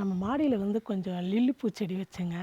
நம்ம மாடியில் வந்து கொஞ்சம் லில்லி பூச்செடி வச்சேங்க.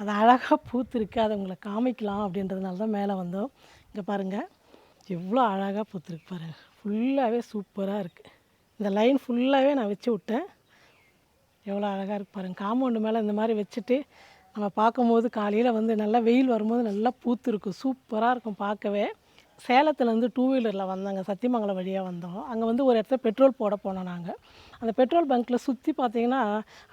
அது அழகாக பூத்துருக்கு. அதை உங்களை காமிக்கலாம் அப்படின்றதுனால தான் மேலே வந்தோம். இங்கே பாருங்கள் எவ்வளோ அழகாக பூத்துருக்கு பாருங்கள் ஃபுல்லாகவே சூப்பராக இருக்குது இந்த லைன் ஃபுல்லாகவே நான் வச்சு விட்டேன். எவ்வளோ அழகாக இருக்குது பாருங்கள் காம்பவுண்டு மேலே இந்த மாதிரி வச்சுட்டு நம்ம பார்க்கும்போது காலையில் வந்து நல்லா வெயில் வரும்போது நல்லா பூத்துருக்கும் சூப்பராக இருக்கும் பார்க்கவே. சேலத்துலேருந்து டூ வீலரில் வந்தாங்க. சத்தியமங்கலம் வழியாக வந்தோம். அங்கே வந்து ஒரு இடத்துல பெட்ரோல் போட போனோம் நாங்கள் அந்த பெட்ரோல் பங்க்கில் சுற்றி பார்த்தீங்கன்னா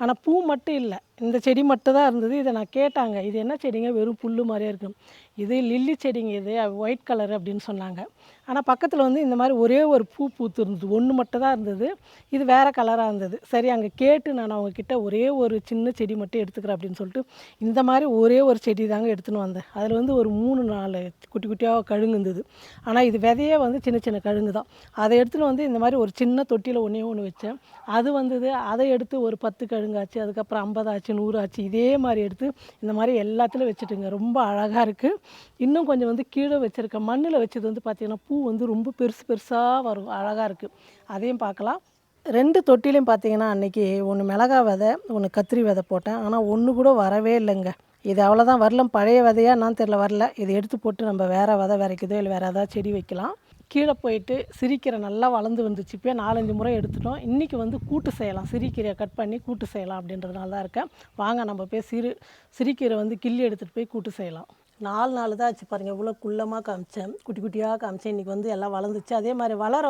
ஆனால் பூ மட்டும் இல்லை. இந்த செடி மட்டும் தான் இருந்தது. இதை நான் கேட்டாங்க. இது என்ன செடிங்க? வெறும் புல் மாதிரியே இருக்கும் இது லில்லி செடிங்க இது ஒயிட் கலர் அப்படின்னு சொன்னாங்க. ஆனால் பக்கத்தில் வந்து இந்த மாதிரி ஒரே ஒரு பூ பூத்து இருந்தது ஒன்று மட்டும் தான் இருந்தது. இது வேறு கலராக இருந்தது. சரி அங்கே கேட்டு நான் அவங்கக்கிட்ட ஒரே ஒரு சின்ன செடி மட்டும் எடுத்துக்கிறேன் அப்படின்னு சொல்லிட்டு இந்த மாதிரி ஒரே ஒரு செடி தாங்க எடுத்துன்னு வந்தேன். அதில் வந்து ஒரு மூணு நாலு குட்டி குட்டியாக கழுங்கு இருந்தது. ஆனால் இது விதையே வந்து சின்ன சின்ன கழுங்கு தான். அதை எடுத்துன்னு வந்து இந்த மாதிரி ஒரு சின்ன தொட்டியில் ஒன்றே ஒன்று வச்சேன். அது வந்தது அதை எடுத்து ஒரு பத்து கழுங்காச்சு அதுக்கப்புறம் ஐம்பதாச்சு நூறு ஆச்சு இதே மாதிரி எடுத்து இந்த மாதிரி எல்லாத்துலையும் வச்சுட்டுங்க. ரொம்ப அழகாக இருக்குது இன்னும் கொஞ்சம் வந்து கீழே வச்சுருக்கேன் மண்ணில் வச்சது வந்து பார்த்திங்கன்னா பூ வந்து ரொம்ப பெருசு பெருசாக வரும் அழகாக இருக்குது அதையும் பார்க்கலாம். ரெண்டு தொட்டிலையும் பார்த்தீங்கன்னா அன்றைக்கி ஒன்று மிளகா விதை ஒன்று கத்திரி விதை போட்டேன். ஆனால் ஒன்று கூட வரவே இல்லைங்க. இது அவ்வளோதான் வரலாம் பழைய விதையாக நான் தெரில வரல. இதை எடுத்து போட்டு நம்ம வேறு விதை விதைக்குதோ இல்லை வேறு ஏதாவது செடி வைக்கலாம். கீழே போயிட்டு சிரிக்கீரை நல்லா வளர்ந்து வந்துச்சு. இப்போ நாலஞ்சு முறை எடுத்துட்டோம். இன்றைக்கி வந்து கூட்டு செய்யலாம். சிரிக்கீரையை கட் பண்ணி கூட்டு செய்யலாம் அப்படின்றதுனால தான் இருக்கேன். வாங்க நம்ம போய் சிறு சிரிக்கீரை வந்து கிள்ளி எடுத்துகிட்டு போய் கூட்டு செய்யலாம். நாலு நாள் தான் ஆச்சு பாருங்கள் இவ்வளோ குள்ளமாக காமிச்சேன். குட்டி குட்டியாக காமிச்சேன். இன்றைக்கி வந்து எல்லாம் வளர்ந்துச்சு. அதே மாதிரி வளர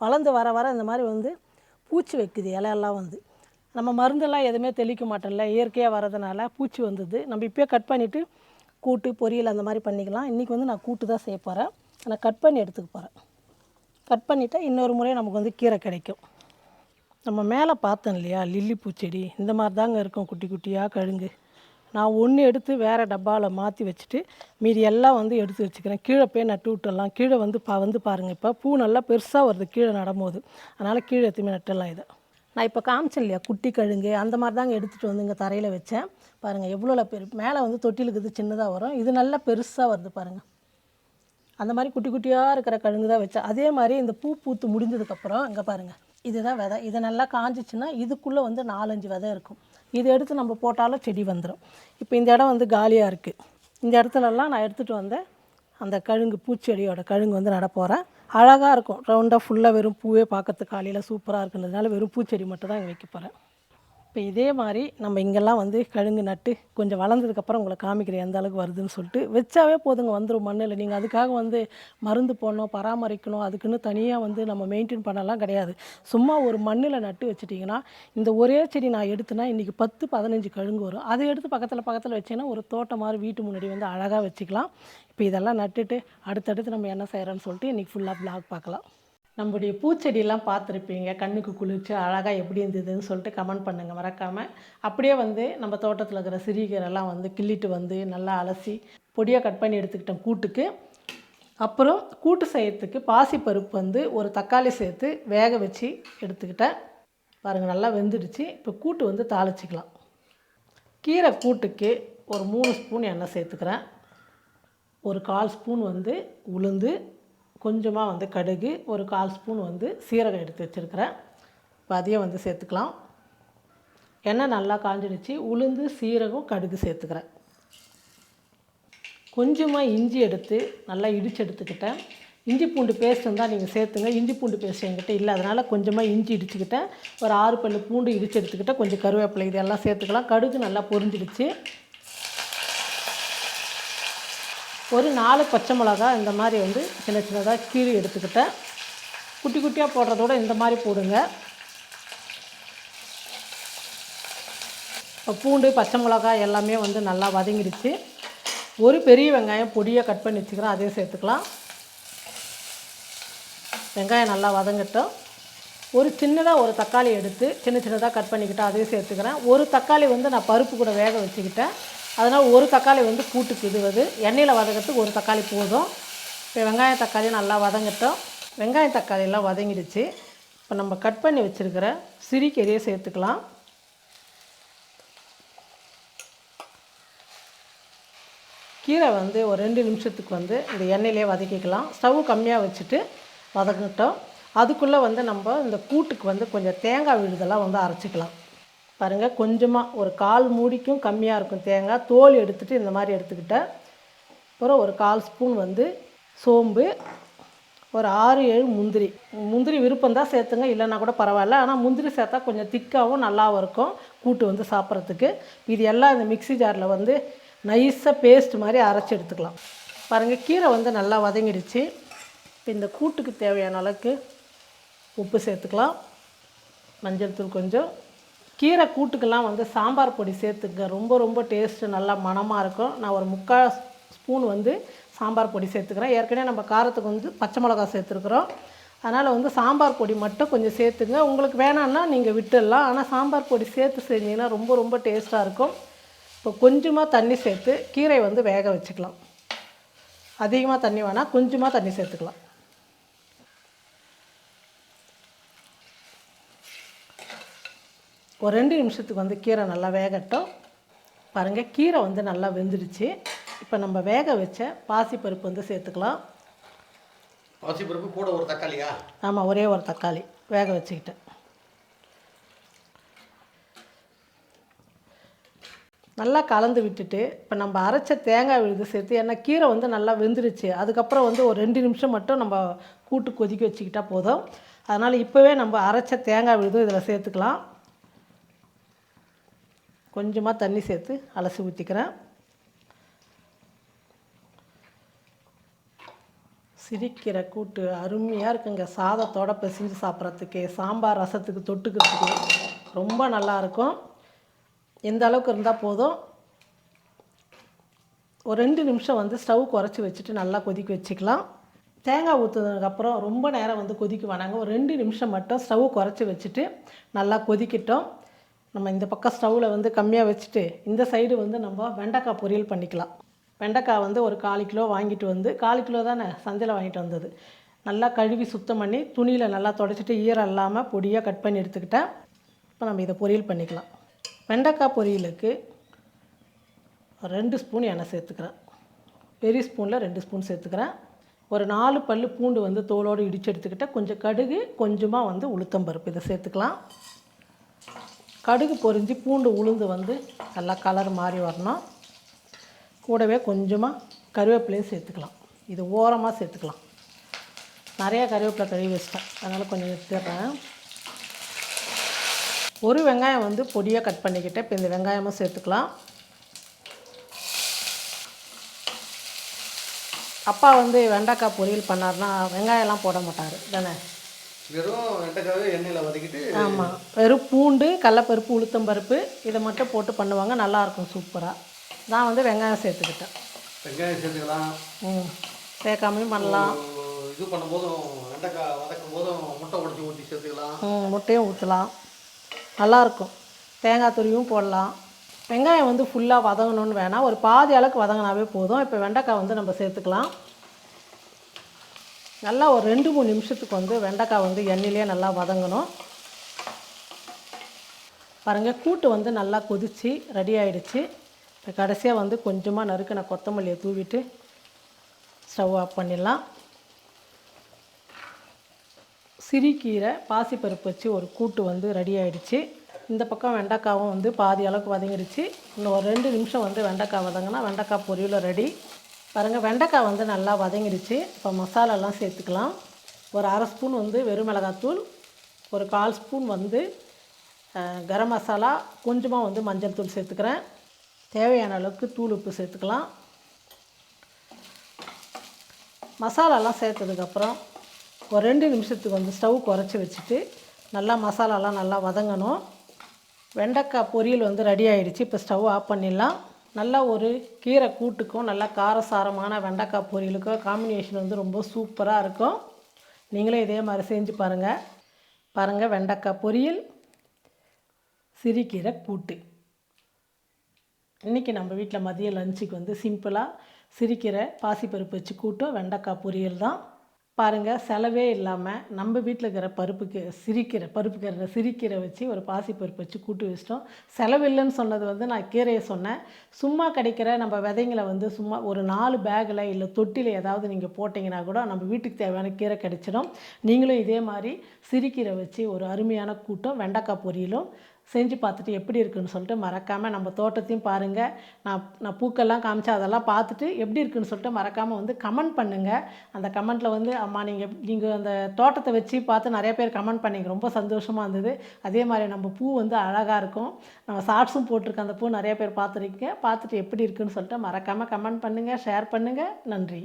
வளர்ந்து வர வர இந்த மாதிரி வந்து பூச்சி வைக்குது இலையெல்லாம் வந்து. நம்ம மருந்தெல்லாம் எதுவுமே தெளிக்க மாட்டோம்ல. இயற்கையாக வரதுனால பூச்சி வந்தது. நம்ம இப்போயே கட் பண்ணிவிட்டு கூட்டு பொரியல் அந்த மாதிரி பண்ணிக்கலாம். இன்றைக்கி வந்து நான் கூட்டு தான் செய்ய போகிறேன் நான் கட் பண்ணி எடுத்துக்க போகிறேன் கட் பண்ணிவிட்டால் இன்னொரு முறை நமக்கு வந்து கீரை கிடைக்கும். நம்ம மேலே பார்த்தோம் இல்லையா? லில்லி பூச்செடி. இந்த மாதிரி தாங்க இருக்கும். குட்டி குட்டியாக கழுங்கு. நான் ஒன்று எடுத்து வேறு டப்பாவில் மாற்றி வச்சுட்டு மீதி எல்லாம் வந்து எடுத்து வச்சுக்கிறேன். கீழே போய் நட்டு விட்டுடலாம். கீழே வந்து பா வந்து பாருங்கள் இப்போ பூ நல்லா பெருசாக வருது. கீழே நடும்போது. அதனால் கீழே எத்துமே நட்டுடலாம் இதை. நான் இப்போ காமிச்சேன் இல்லையா? குட்டி கழுங்கு. அந்த மாதிரி தாங்க எடுத்துகிட்டு வந்து இங்கே தரையில் வச்சேன். பாருங்கள் எவ்வளோ பெரு மேலே வந்து தொட்டிலுக்கு இது சின்னதாக வரும். இது நல்லா பெருசாக வருது பாருங்கள் அந்த மாதிரி குட்டி குட்டியாக இருக்கிற கழுங்கு தான் வச்சேன். அதே மாதிரி இந்த பூ பூத்து முடிஞ்சதுக்கப்புறம் இங்கே பாருங்கள் இதுதான் விதை. இது நல்லா காஞ்சிச்சுன்னா இதுக்குள்ளே வந்து நாலஞ்சு விதை இருக்கும். இதை எடுத்து நம்ம போட்டாலும் செடி வந்துடும் இப்போ இந்த இடம் வந்து காலியாக இருக்குது இந்த இடத்துலலாம் நான் எடுத்துகிட்டு வந்தேன் அந்த கழுங்கு பூச்செடியோட கழுங்கு வந்து நட போகிறேன் அழகாக இருக்கும். ரவுண்டாக ஃபுல்லாக வெறும் பூவே பார்க்கறதுக்கு காலையில் சூப்பராக இருக்குன்றதுனால வெறும் பூச்செடி மட்டும் தான் இங்கே வைக்க போகிறேன் இப்போ இதே மாதிரி நம்ம இங்கெல்லாம் வந்து கழுங்கு நட்டு கொஞ்சம் வளர்ந்ததுக்கப்புறம் உங்களை காமிக்கிறேன் எந்த அளவுக்கு வருதுன்னு சொல்லிட்டு. வச்சாவே போதுங்க வந்துடும் மண்ணில். நீங்கள் அதுக்காக வந்து மருந்து போடணும் பராமரிக்கணும் அதுக்குன்னு தனியாக வந்து நம்ம மெயின்டைன் பண்ணலாம் கிடையாது. சும்மா ஒரு மண்ணில் நட்டு வச்சிட்டிங்கன்னா இந்த ஒரே செடி நான் எடுத்தேன்னா இன்றைக்கி பத்து பதினஞ்சு கழுங்கு வரும். அதை எடுத்து பக்கத்தில் பக்கத்தில் வச்சேன்னா ஒரு தோட்டம் மாதிரி வீட்டு முன்னாடி வந்து அழகாக வச்சுக்கலாம். இப்போ இதெல்லாம் நட்டுட்டு அடுத்தடுத்து நம்ம என்ன செய்கிறோன்னு சொல்லிட்டு இன்றைக்கி ஃபுல்லாக ப்ளாக் பார்க்கலாம். நம்முடைய பூச்செடியெல்லாம் பார்த்துருப்பீங்க. கண்ணுக்கு குளிர்ச்சி அழகாக எப்படி இருந்ததுன்னு சொல்லிட்டு கமெண்ட் பண்ணுங்கள் மறக்காமல் அப்படியே வந்து நம்ம தோட்டத்தில் இருக்கிற சிறுகீரெல்லாம் வந்து கிள்ளிட்டு வந்து நல்லா அலசி பொடியாக கட் பண்ணி எடுத்துக்கிட்டேன் கூட்டுக்கு. அப்புறம் கூட்டு செய்யறதுக்கு பாசிப்பருப்பு வந்து ஒரு தக்காளி சேர்த்து வேக வச்சு எடுத்துக்கிட்டேன். பாருங்கள் நல்லா வெந்துடுச்சு. இப்போ கூட்டு வந்து தாளிச்சிக்கலாம். கீரை கூட்டுக்கு ஒரு மூணு ஸ்பூன் எண்ணெய் சேர்த்துக்கிறேன். ஒரு கால் ஸ்பூன் வந்து உளுந்து கொஞ்சமாக வந்து கடுகு ஒரு கால் ஸ்பூன் வந்து சீரகம் எடுத்து வச்சுருக்கிறேன். இப்போ அதையும் வந்து சேர்த்துக்கலாம். எண்ணெய் நல்லா காஞ்சிடுச்சு. உளுந்து சீரகம் கடுகு சேர்த்துக்கிறேன். கொஞ்சமாக இஞ்சி எடுத்து நல்லா இடித்து எடுத்துக்கிட்டேன். இஞ்சி பூண்டு பேஸ்ட் இருந்தால் நீங்கள் சேர்த்துங்க. இஞ்சி பூண்டு பேஸ்ட் என்கிட்ட இல்லை. அதனால் கொஞ்சமாக இஞ்சி இடிச்சுக்கிட்டேன். ஒரு ஆறு பல்லு பூண்டு இடித்து எடுத்துக்கிட்டேன். கொஞ்சம் கருவேப்பிலை இதெல்லாம் சேர்த்துக்கலாம். கடுகு நல்லா பொரிஞ்சிடுச்சு. ஒரு நாலு பச்சை மிளகா இந்த மாதிரி வந்து சின்ன சின்னதாக கீறி எடுத்துக்கிட்டேன். குட்டி குட்டியாக போடுறதோட இந்த மாதிரி போடுங்க. இப்போ பூண்டு பச்சை மிளகா எல்லாமே வந்து நல்லா வதங்கிடுச்சு. ஒரு பெரிய வெங்காயம் பொடியாக கட் பண்ணி வச்சுக்கிறேன் அதையும் சேர்த்துக்கலாம். வெங்காயம் நல்லா வதங்கட்டும். ஒரு சின்னதாக ஒரு தக்காளி எடுத்து சின்ன சின்னதாக கட் பண்ணிக்கிட்டேன் அதையும் சேர்த்துக்கிறேன். ஒரு தக்காளி வந்து நான் பருப்பு கூட வேக வச்சுக்கிட்டேன். அதனால் ஒரு தக்காளி வந்து கூட்டுக்கு இது வந்து எண்ணெயில் வதக்கிறதுக்கு ஒரு தக்காளி போதும். இப்போ வெங்காயம் தக்காளி நல்லா வதங்கட்டும். வெங்காயம் தக்காளியெல்லாம் வதங்கிடுச்சு. இப்போ நம்ம கட் பண்ணி வச்சுருக்கிற சிறிக்கறியை சேர்த்துக்கலாம். கீரை வந்து ஒரு ரெண்டு நிமிஷத்துக்கு வந்து இந்த எண்ணெயிலே வதக்கிக்கலாம். ஸ்டவ் கம்மியாக வச்சுட்டு வதக்கிட்டோம். அதுக்குள்ளே வந்து நம்ம இந்த கூட்டுக்கு வந்து கொஞ்சம் தேங்காய் விழுதெல்லாம் வந்து அரைச்சிக்கலாம். பாருங்கள் கொஞ்சமாக ஒரு கால் மூடிக்கும் கம்மியாக இருக்கும் தேங்காய். தோல் எடுத்துகிட்டு இந்த மாதிரி எடுத்துக்கிட்டேன் அப்புறம் ஒரு கால் ஸ்பூன் வந்து சோம்பு ஒரு ஆறு ஏழு முந்திரி. முந்திரி விருப்பம் தான் சேர்த்துங்க இல்லைன்னா கூட பரவாயில்ல. ஆனால் முந்திரி சேர்த்தா கொஞ்சம் திக்காகவும் நல்லாவும் இருக்கும் கூட்டு வந்து சாப்பிட்றதுக்கு. இது எல்லாம் இந்த மிக்ஸி ஜாரில் வந்து நைஸாக பேஸ்ட் மாதிரி அரைச்சி எடுத்துக்கலாம். பாருங்கள் கீரை வந்து நல்லா வதங்கிடுச்சு. இப்போ இந்த கூட்டுக்கு தேவையான அளவுக்கு உப்பு சேர்த்துக்கலாம். மஞ்சள் தூள் கொஞ்சம். கீரை கூட்டுக்கெல்லாம் வந்து சாம்பார் பொடி சேர்த்துக்க ரொம்ப ரொம்ப டேஸ்ட்டு நல்லா மணமாக இருக்கும். நான் ஒரு முக்கால் ஸ்பூன் வந்து சாம்பார் பொடி சேர்த்துக்கிறேன். ஏற்கனவே நம்ம காரத்துக்கு வந்து பச்சை மிளகா சேர்த்துருக்குறோம். அதனால் வந்து சாம்பார் பொடி மட்டும் கொஞ்சம் சேர்த்துங்க. உங்களுக்கு வேணான்னா நீங்கள் விட்டுடலாம். ஆனால் சாம்பார் பொடி சேர்த்து செஞ்சீங்கன்னா ரொம்ப ரொம்ப டேஸ்ட்டாக இருக்கும். இப்போ கொஞ்சமாக தண்ணி சேர்த்து கீரை வந்து வேக வச்சுக்கலாம். அதிகமாக தண்ணி வேணால் கொஞ்சமாக தண்ணி சேர்த்துக்கலாம். ஒரு ரெண்டு நிமிஷத்துக்கு வந்து கீரை நல்லா வேகட்டும். பாருங்கள் கீரை வந்து நல்லா வெந்துடுச்சு. இப்போ நம்ம வேக வச்ச பாசிப்பருப்பு வந்து சேர்த்துக்கலாம். பாசிப்பருப்பு கூட ஒரு தக்காளியா? ஆமாம் ஒரே ஒரு தக்காளி. வேக வச்சுக்கிட்டேன். நல்லா கலந்து விட்டுட்டு இப்போ நம்ம அரைச்ச தேங்காய் விழுது சேர்த்து ஏன்னா கீரை வந்து நல்லா வெந்துருச்சு அதுக்கப்புறம் வந்து ஒரு ரெண்டு நிமிஷம் மட்டும் நம்ம கூட்டு கொதிக்க வச்சுக்கிட்டா போதும். அதனால் இப்போவே நம்ம அரைச்ச தேங்காய் விழுதும் இதில் சேர்த்துக்கலாம். கொஞ்சமாக தண்ணி சேர்த்து அலசி ஊற்றிக்கிறேன் சிரிக்கிற கூட்டு அருமையாக இருக்குங்க. சாதத்தோட பிசைஞ்சு சாப்பிட்றதுக்கு சாம்பார் ரசத்துக்கு தொட்டுக்கிறதுக்கு ரொம்ப நல்லா இருக்கும். எந்த அளவுக்கு இருந்தால் போதும் ஒரு ரெண்டு நிமிஷம் வந்து ஸ்டவ் குறைச்சி வச்சுட்டு நல்லா கொதிக்க வச்சுக்கலாம். தேங்காய் ஊற்றுனதுக்கப்புறம் ரொம்ப நேரம் வந்து கொதிக்க வேணாங்க ஒரு ரெண்டு நிமிஷம் மட்டும் ஸ்டவ் குறைச்சி வச்சுட்டு நல்லா கொதிக்கிட்டோம். நம்ம இந்த பக்கம் ஸ்டவ்வில் வந்து கம்மியாக வச்சுட்டு இந்த சைடு வந்து நம்ம வெண்டைக்காய் பொரியல் பண்ணிக்கலாம். வெண்டைக்காய் வந்து ஒரு காலு கிலோ வாங்கிட்டு வந்து கால் கிலோ தானே சந்தையில் வாங்கிட்டு வந்தது. நல்லா கழுவி சுத்தம் பண்ணி துணியில் நல்லா தொடச்சிட்டு ஈரம் இல்லாமல் பொடியாக கட் பண்ணி எடுத்துக்கிட்டேன். இப்போ நம்ம இதை பொரியல் பண்ணிக்கலாம். வெண்டைக்காய் பொரியலுக்கு ரெண்டு ஸ்பூன் எண்ணெய் சேர்த்துக்கிறேன். பெரிய ஸ்பூனில் ரெண்டு ஸ்பூன் சேர்த்துக்கிறேன். ஒரு நாலு பல் பூண்டு வந்து தோலோடு இடித்து எடுத்துக்கிட்டேன். கொஞ்சம் கடுகு கொஞ்சமாக வந்து உளுத்தம்பருப்பு இதை சேர்த்துக்கலாம். கடுகு பொரிஞ்சு பூண்டு உளுந்து வந்து நல்லா கலர் மாறி வரணும். கூடவே கொஞ்சமாக கருவேப்பிலையும் சேர்த்துக்கலாம். இது ஓரமாக சேர்த்துக்கலாம். நிறையா கருவேப்பிலை கழுவி வச்சிட்டேன். அதனால் கொஞ்சம் எடுத்துடுறேன். ஒரு வெங்காயம் வந்து பொடியாக கட் பண்ணிக்கிட்டேன். இப்போ இந்த வெங்காயமும் சேர்த்துக்கலாம். அப்பா வந்து வெண்டைக்காய் பொரியல் பண்ணார்னா வெங்காயம்லாம் போட மாட்டார். தானே வெறும் வெண்டைக்காவே எண்ணெயில் வதக்கிட்டு ஆமாம் வெறும் பூண்டு கடலப்பருப்பு உளுத்தம்பருப்பு இதை மட்டும் போட்டு பண்ணுவாங்க. நல்லாயிருக்கும் சூப்பராக நான் வந்து வெங்காயம் சேர்த்துக்கிட்டேன். வெங்காயம் சேர்த்துக்கலாம். ம். சேர்க்காமையும் பண்ணலாம். இது பண்ணும்போதும் வெண்டைக்காய் வதக்கும் போதும் முட்டை உடச்சி ஊற்றி சேர்த்துக்கலாம். ம், முட்டையும் ஊற்றலாம் நல்லாயிருக்கும் தேங்காய் துருவியும் போடலாம். வெங்காயம் வந்து ஃபுல்லாக வதங்கணும்னு வேணாம். ஒரு பாதி அளவுக்கு வதங்கினாவே போதும். இப்போ வெண்டைக்காய் வந்து நம்ம சேர்த்துக்கலாம். நல்லா ஒரு ரெண்டு மூணு நிமிஷத்துக்கு வந்து வெண்டைக்காய் வந்து எண்ணெயிலே நல்லா வதங்கணும். பாருங்கள் கூட்டு வந்து நல்லா கொதித்து ரெடி ஆகிடுச்சு இப்போ கடைசியாக வந்து கொஞ்சமாக நறுக்கின கொத்தமல்லியை தூவிட்டு ஸ்டவ் ஆஃப் பண்ணிடலாம். சிறுகீரை பாசிப்பருப்பு வச்சு ஒரு கூட்டு வந்து ரெடி ஆகிடுச்சு இந்த பக்கம் வெண்டைக்காவும் வந்து பாதி அளவுக்கு வதங்கிடுச்சு இன்னும் ஒரு ரெண்டு நிமிஷம் வந்து வெண்டைக்காய் வதங்கினா வெண்டைக்காய் பொரியலும் ரெடி பாருங்கள் வெண்டைக்காய் வந்து நல்லா வதங்கிடுச்சு இப்போ மசாலாலாம் சேர்த்துக்கலாம். ஒரு அரை ஸ்பூன் வந்து வெறும் மிளகாத்தூள் ஒரு கால் ஸ்பூன் வந்து கரம் மசாலா கொஞ்சமாக வந்து மஞ்சள் தூள் சேர்த்துக்கிறேன். தேவையான அளவுக்கு தூள் உப்பு சேர்த்துக்கலாம். மசாலாலாம் சேர்த்ததுக்கப்புறம் ஒரு ரெண்டு நிமிஷத்துக்கு வந்து ஸ்டவ் குறைச்சி வச்சுட்டு நல்லா மசாலாலாம் நல்லா வதங்கணும். வெண்டைக்காய் பொரியல் வந்து ரெடி ஆகிடுச்சு இப்போ ஸ்டவ் ஆஃப் பண்ணிடலாம். நல்லா ஒரு கீரை கூட்டுக்கும் நல்லா காரசாரமான வெண்டைக்காய் பொரியலுக்கும் காம்பினேஷன் வந்து ரொம்ப சூப்பராக இருக்கும். நீங்களும் இதே மாதிரி செஞ்சு பாருங்கள் பாருங்கள் வெண்டைக்காய் பொரியல் சிறுகீரை கூட்டு. இன்றைக்கி நம்ம வீட்டில் மதிய லஞ்சுக்கு வந்து சிம்பிளாக சிறுகீரை பாசிப்பருப்பு வச்சு கூட்டும் வெண்டைக்காய் பொரியல் தான். பாருங்கள் செலவே இல்லாமல் நம்ம வீட்டில் இருக்கிற பருப்புக்கு சிரிக்கீரை பருப்பு கீரை சிரிக்கீரை வச்சு ஒரு பாசிப்பருப்பு வச்சு கூட்டு வச்சிட்டோம். செலவில்லைன்னு சொன்னது வந்து நான் கீரையை சொன்னேன். சும்மா கிடைக்கிற நம்ம விதைங்களை வந்து சும்மா ஒரு நாலு பேக்கில் இல்லை தொட்டியில் ஏதாவது நீங்கள் போட்டிங்கன்னா கூட நம்ம வீட்டுக்கு தேவையான கீரை கிடைச்சிடும். நீங்களும் இதே மாதிரி சிரிக்கீரை வச்சு ஒரு அருமையான கூட்டம் வெண்டைக்காய் பொரியலும் செஞ்சு பார்த்துட்டு எப்படி இருக்குன்னு சொல்லிட்டு மறக்காமல் நம்ம தோட்டத்தையும் பாருங்கள் நான் நான் பூக்கெல்லாம் காமிச்சேன் அதெல்லாம் பார்த்துட்டு எப்படி இருக்குன்னு சொல்லிட்டு மறக்காமல் வந்து கமெண்ட் பண்ணுங்கள் அந்த கமெண்ட்டில் வந்து அம்மா நீங்கள் நீங்கள் அந்த தோட்டத்தை வச்சு பார்த்து நிறைய பேர் கமெண்ட் பண்ணீங்க. ரொம்ப சந்தோஷமாக இருந்தது. அதே மாதிரி நம்ம பூ வந்து அழகாக இருக்கும். நம்ம ஷார்ட்ஸும் போட்டிருக்க அந்த பூ நிறைய பேர் பார்த்துருக்கீங்க. பார்த்துட்டு எப்படி இருக்குன்னு சொல்லிட்டு மறக்காமல் கமெண்ட் பண்ணுங்கள் ஷேர் பண்ணுங்கள் நன்றி.